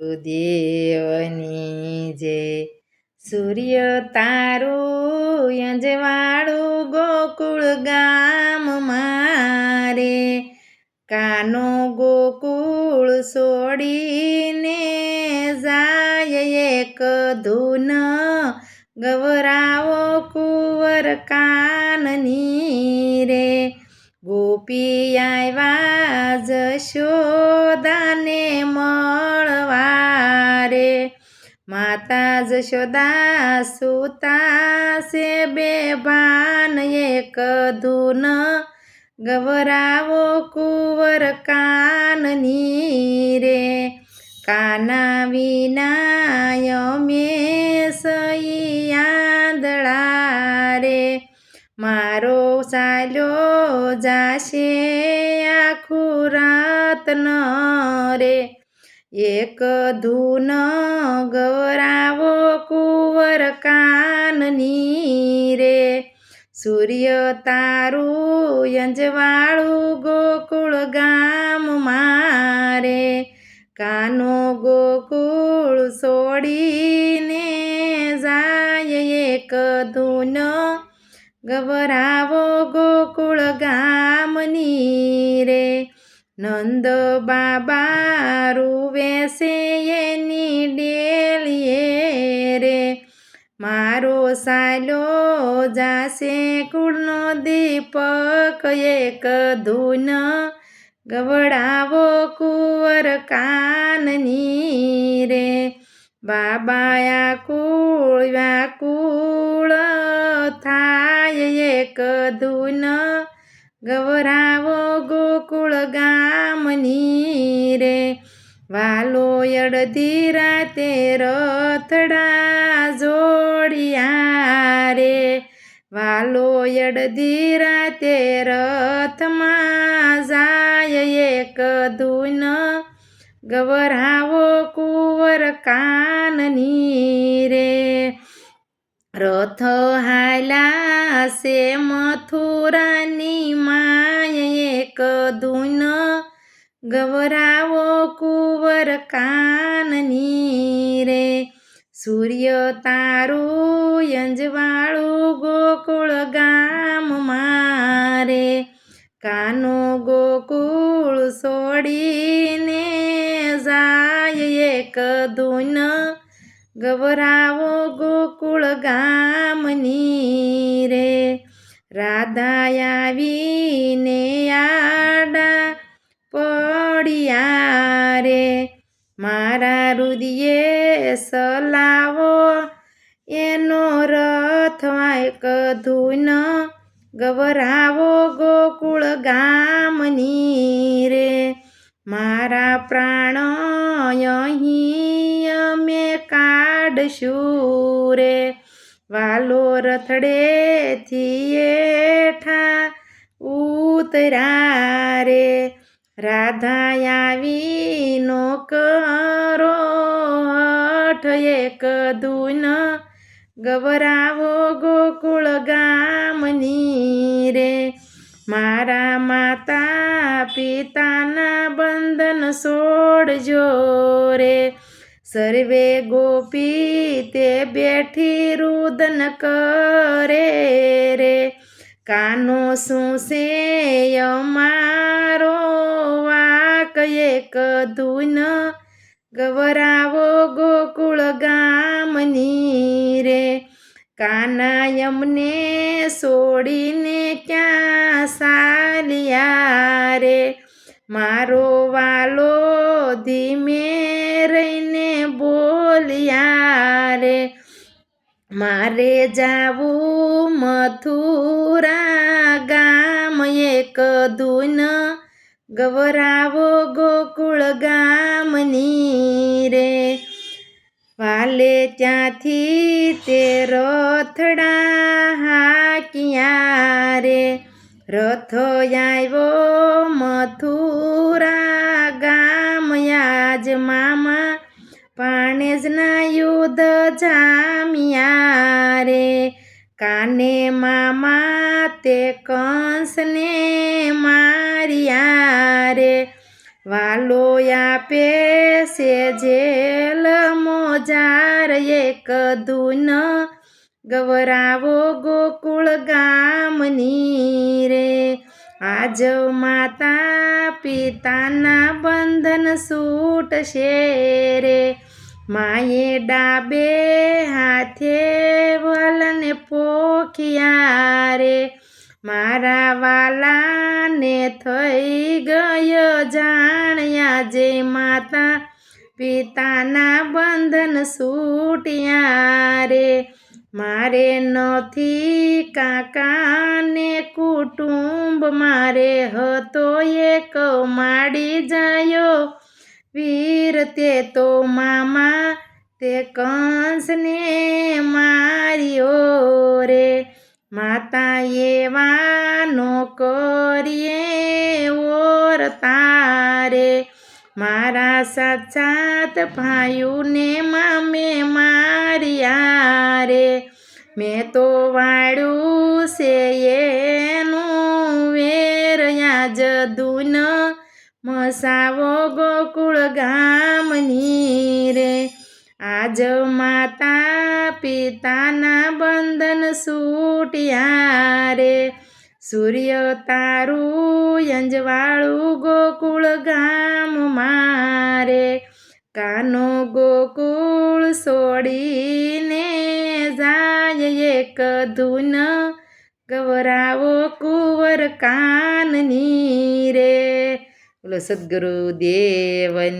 દેવની જે સૂર્ય તારું અંજવાળું ગોકુળ ગામ મારે, કાનો ગોકુળ છોડીને જાય એક ધૂન. ગવરાવો કુંવર કાનની રે, ગોપી આવ્યા જશોદાને જશોદા સુતા સે બે ભાન એક ધૂન. ગવરાવો કુંવર કાનની રે. કાના વિનાય મે સૈયાદળા રે. મારો ચાલ્યો જાશે આખું રાતન રે. એક ધૂન ગવરાવો કુંવર કાનની રે સૂર્ય તારું યંજવાળું ગોકુળ ગામ મારે. કાનો ગોકુળ છોડીને જાય એક ધૂન. ગભરાવો ગોકુળ ગામની રે નંદ બાબા રૂવે જાશે કુળનો દીપક, એક ધૂન. ગવડાવો કુંવર કાનની રે. બાબાયા કુળ વ્યાકુળ થાય એક ધૂન. ગવરાવો ગોકુળ ગામની રે. વાલો અડધી રાતે રથડા જોડિયા રે. વાલો અડધી રાતે રથમાં જાય એક ધૂન. ગવરાવો કુંવર કાનની રે. રથ હાલા સે મથુરાની માય એક ધૂન. ગવરાવો કુંવર કાનની રે. સૂર્ય તારો યંજવાળું ગોકુળ ગામ મારે. કાનો ગોકુળ છોડીને જાય એક ધૂન. ગવરાવો ગોકુળ ગામની રે. રાધા આવીને આડા પડ્યા રે. મારા રુદિયે સલાવો, એનો રથ એક ધૂન ગવરાવો, ગોકુળ ગામની રે. મારા પ્રાણ અહીં અમે કાઢશું રે. વાલો રથડેથી એઠા ઉતરા રે. રાધા આવી નો કરો એક દુન. ગવરાવો ગોકુળ ગામની રે. મારા માતા પિતાના બંધન છોડજો રે. સર્વે ગોપી તે બેઠી રુદન કરે રે. કાનો શું છે વાક એક ધૂન ગવરાવો ગોકુળ ગામની રે. કાનાયમને સોડીને ક્યાં સાલિયા રે? મારો વાલો ધીમે રહીને બોલ્યા રે, મારે જાવું મથુરા ગામ એક ધૂન ગવરાવો ગોકુળ ગામની રે. વાલે ત્યાંથી તે રથડા હાકિયા રે. રથો આવ્યો મથુરા ગામ યાજ મામા પાણેજના યુદ્ધ જામ્યા રે. કાને મામા તે કંસને માર્યા રે વાલો આપે છે જેલ મોજાર એક ધૂન. ગવરાવો ગોકુળ ગામની રે. આજ માતા પિતાના બંધન છૂટશે રે. માએ ડાબે પોખિયા રે મારા વાલાને થઈ ગયો જાણ્યા જે માતા પિતાના બંધન છૂટ્યા રે મારે નથી કાકાને કુટુંબ, મારે હતો એક માડી જાયો. વીર તે તો મામા તે કંસને માર્યો રે. માતા એવાનો કરીએ ઓર તારે. મારા સાક્ષાત ભાઈઓને મામે માર્યા રે. મેં તો વાળ્યું છે એનું વેરયા દુન મસાવો ગોકુળ ગામની રે. આજ માતા પિતાના બંધન છૂટ્યા રે. સૂર્ય તારું અંજવાળું ગોકુળ ગામ મારે કાનો ગોકુળ છોડીને જાય એક ધૂન, ગવરાવો કુંવર કાનની રે. બોલો સદગુરુ દેવની